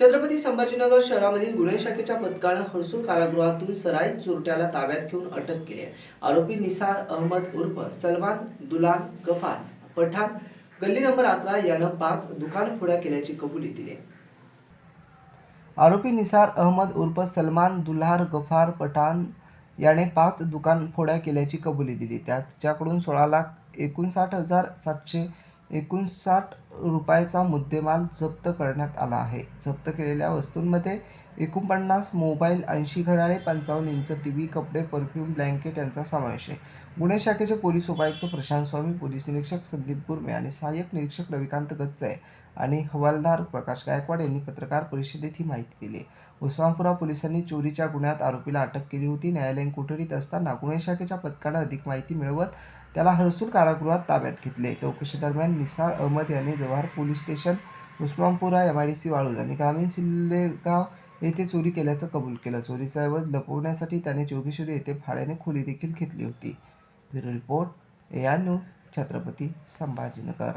छत्रपती संभाजीनगर शहरामधील गुन्हे शाखेच्या पथकानं हर्सूल कारागृहातून सराईत चोरट्याला ताब्यात घेऊन अटक केली आहे. आरोपी निसार अहमद उर्फ सलमान दुलान गफार पठाण गल्ली नंबर अकरा यानं पाच दुकान फोड्या केल्याची कबुली दिली आहे. आरोपी निसार अहमद उर्फ सलमान दुल्हार गफार पठाण याने पाच दुकान फोड्या केल्याची कबुली दिली. त्याच्याकडून सोळा लाख एकोणसाठ हजार सातशे एकोणसाठ रुपयाचा मुद्देमाल जप्त करण्यात आला आहे. जप्त केलेल्या वस्तूंमध्ये एकोणपन्नास मोबाईल ऐंशी घड्याळे पंचावन्न इंच टी व्ही कपडे परफ्यूम ब्लँकेट यांचा समावेश आहे. गुन्हे शाखेचे पोलीस उपायुक्त प्रशांत स्वामी पोलीस निरीक्षक संदीप गुर्मे आणि सहाय्यक निरीक्षक रविकांत गच्चे आणि हवालदार प्रकाश गायकवाड यांनी पत्रकार परिषदेत ही माहिती दिली. उस्मानपुरा पोलिसांनी चोरीच्या गुन्ह्यात आरोपीला अटक केली होती. न्यायालयीन कोठडीत असताना गुन्हे शाखेच्या पथकानं अधिक माहिती मिळवत त्याला हर्सूल कारागृहात ताब्यात घेतले. चौकशी दरम्यान निसार अहमद यांनी Jawahar police station Usmanpura M I D C Waluj आणि ग्रामीण सिल्लेगाव येथे चोरी केल्याचं कबूल केलं. चोरीचा ऐवज लपवण्यासाठी त्याने जोगेश्वरी येथे भाड्याने खोली देखील घेतली होती. Bureau report A R news Chhatrapati Sambhajinagar.